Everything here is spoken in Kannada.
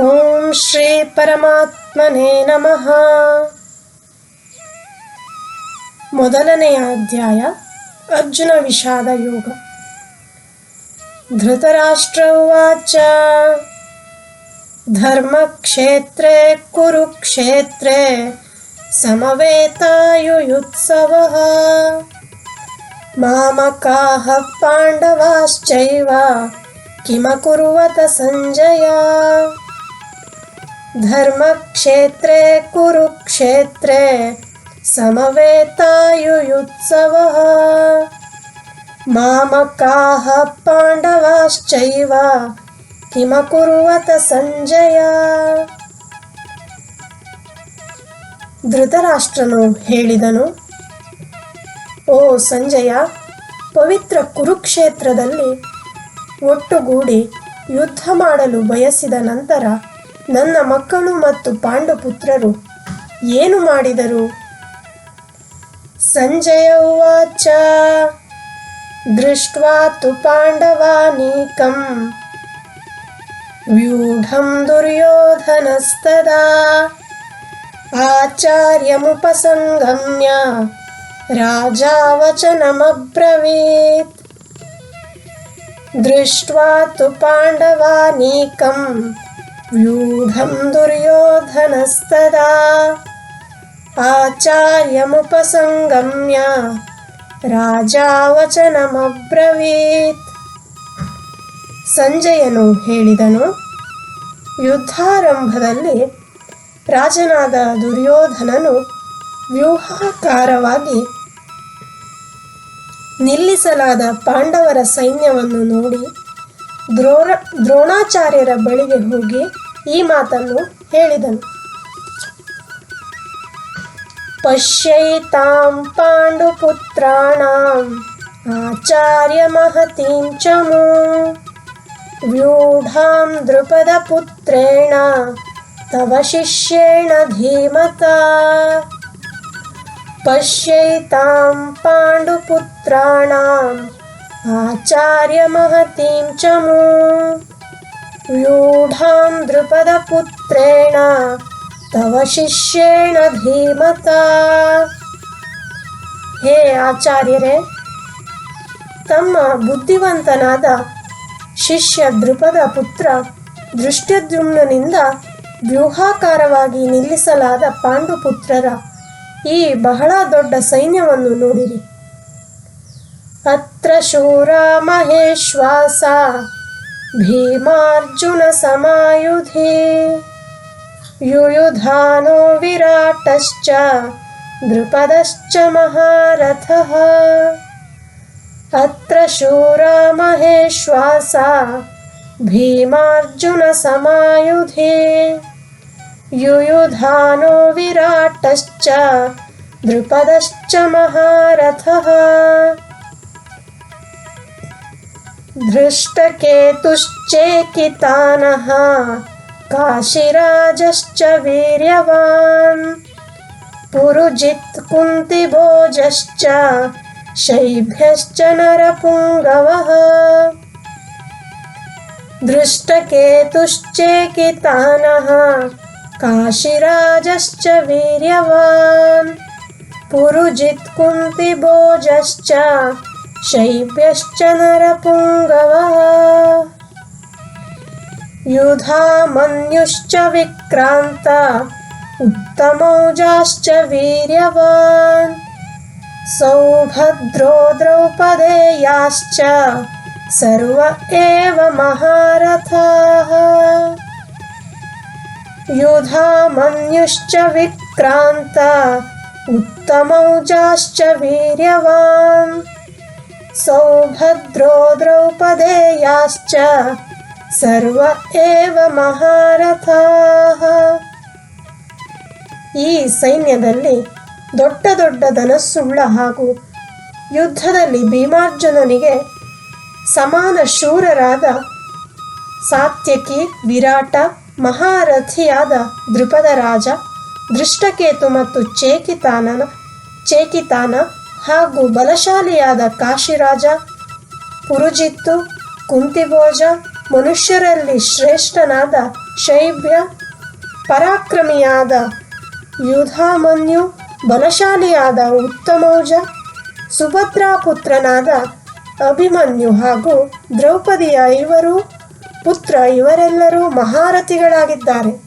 ಓಂ ಶ್ರೀ ಪರಮಾತ್ಮನೇ ನಮಃ ಮೊದಲನೆಯ ಅಧ್ಯಾಯ ಅರ್ಜುನ ವಿಷಾದ ಯೋಗ ಧೃತರಾಷ್ಟ್ರ ಉವಾಚ ಧರ್ಮಕ್ಷೇತ್ರೇ ಕುರುಕ್ಷೇತ್ರೇ ಸಮವೇತಾಯುಯುತ್ಸವः ಮಾಮಕಾಹ ಪಾಂಡವಾಶ್ಚೈವ किमकुर्वत सञ्जय धर्मक्षेत्रे कुरुक्षेत्रे समवेतायुयुत्सवः मामकाः पाण्डवाश्चैव किमकुर्वत ಸಂಜಯ ಧೃತರಾಷ್ಟ್ರನು ಹೇಳಿದನು ಓ ಸಂಜಯ ಪವಿತ್ರ ಕುರುಕ್ಷೇತ್ರದಲ್ಲಿ ಒಟ್ಟುಗೂಡಿ ಯುದ್ಧ ಮಾಡಲು ಬಯಸಿದ ನಂತರ ನನ್ನ ಮಕ್ಕಳು ಮತ್ತು ಪಾಂಡುಪುತ್ರರು ಏನು ಮಾಡಿದರು? ಸಂಜಯ ಉವಾಚ. ದೃಷ್ಟ್ವಾ ಪಾಂಡವಾನೀಕಂ ವ್ಯೂಢಂ ದುರ್ಯೋಧನಸ್ತದಾ. ಆಚಾರ್ಯಮುಪಸಂಗಮ್ಯ. ರಾಜಾ ವಚನಮಬ್ರವೀತ್ ದೃಷ್ಟ್ವಾ ತು ಪಾಂಡವಾನೀಕಂ व्यूढं दुर्योधनस्तदा आचार्यमुपसङ्गम्य ರಾಜಾ ವಚನಮಬ್ರವೀತ್ ಸಂಜಯನು ಹೇಳಿದನು ಯುದ್ಧಾರಂಭದಲ್ಲಿ ರಾಜನಾದ ದುರ್ಯೋಧನನು ವ್ಯೂಹಾಕಾರವಾಗಿ ನಿಲ್ಲಿಸಲಾದ ಪಾಂಡವರ ಸೈನ್ಯವನ್ನು ನೋಡಿ ದ್ರೋಣ, ದ್ರೋಣಾಚಾರ್ಯರ ಬಳಿಗೆ ಹೋಗಿ ಈ ಮಾತನ್ನು ಹೇಳಿದನು. ಪಶ್ಯೈತಾಂ ಪಾಂಡುಪುತ್ರಾಣಾಂ ಆಚಾರ್ಯ ಮಹತೀಂ ಚಮೂ ವ್ಯೂಢಾಂ ದೃಪದಪುತ್ರೇಣ ತವ ಶಿಷ್ಯೇಣ ಧೀಮತಾ. ಪಶ್ಯೈತಾಂ ಪಾಂಡುಪುತ್ರಾಣಾಂ आचार्यमहतीं च मू व्यूढां द्रुपदपुत्रेण तव ಶಿಷ್ಯೇಣ ಧೀಮತಾ ಹೇ ಆಚಾರ್ಯರೇ ತಮ್ಮ ಬುದ್ಧಿವಂತನಾದ ಶಿಷ್ಯ ದೃಪದ ಪುತ್ರ ದೃಷ್ಟ್ಯದ್ಯುಮ್ನನಿಂದ ವ್ಯೂಹಾಕಾರವಾಗಿ ನಿಲ್ಲಿಸಲಾದ ಪಾಂಡುಪುತ್ರರ ಈ ಬಹಳ ದೊಡ್ಡ ಸೈನ್ಯವನ್ನು ನೋಡಿರಿ अत्र शूरामहेष्वासा भीमार्जुनसमायुधि। युयुधानो विराटश्च द्रुपदश्च महारथः। अत्र शूरामहेश्वासा भीमार्जुनसमायुधि। युयुधानो विराटश्च द्रुपदश्च महारथः। धृष्टकेतुश्चेकितानः काशिराजश्च वीर्यवान्। पुरुजित् कुन्तिभोजश्च शैभ्यश्च नरपुङ्गवः। दृष्टकेतुश्चेकितानः काशिराजश्च वीर्यवान्। पुरुजित् कुन्तिभोजश्च शैब्यश्च नरपुङ्गवः। युधामन्युश्च विक्रान्त उत्तमौजाश्च वीर्यवान्। सौभद्रो द्रौपदेयाश्च सर्व एव महारथाः। युधामन्युश्च विक्रान्त उत्तमौजाश्च वीर्यवान् सौभद्रो द्रौपदेयाश्च ಸರ್ವ ಏವ ಮಹಾರಥಾಃ ಈ ಸೈನ್ಯದಲ್ಲಿ ದೊಡ್ಡ ದೊಡ್ಡ ಧನಸ್ಸುಳ್ಳ ಹಾಗೂ ಯುದ್ಧದಲ್ಲಿ ಭೀಮಾರ್ಜುನನಿಗೆ ಸಮಾನ ಶೂರರಾದ ಸಾತ್ಯಕಿ ವಿರಾಟ ಮಹಾರಥಿಯಾದ ದೃಪದ ರಾಜ ದೃಷ್ಟಕೇತು ಮತ್ತು ಚೇಕಿತಾನನ ಚೇಕಿತಾನ ಹಾಗೂ ಬಲಶಾಲಿಯಾದ ಕಾಶಿರಾಜ ಪುರುಜಿತ್ತು ಕುಂತಿಭೋಜ ಮನುಷ್ಯರಲ್ಲಿ ಶ್ರೇಷ್ಠನಾದ ಶೈಭ್ಯ ಪರಾಕ್ರಮಿಯಾದ ಯುಧಾಮನ್ಯು, ಬಲಶಾಲಿಯಾದ ಉತ್ತಮೌಜ ಸುಭದ್ರಾ ಪುತ್ರನಾದ ಅಭಿಮನ್ಯು ಹಾಗೂ ದ್ರೌಪದಿಯ ಐವರು ಪುತ್ರ ಇವರೆಲ್ಲರೂ ಮಹಾರಥಿಗಳಾಗಿದ್ದಾರೆ.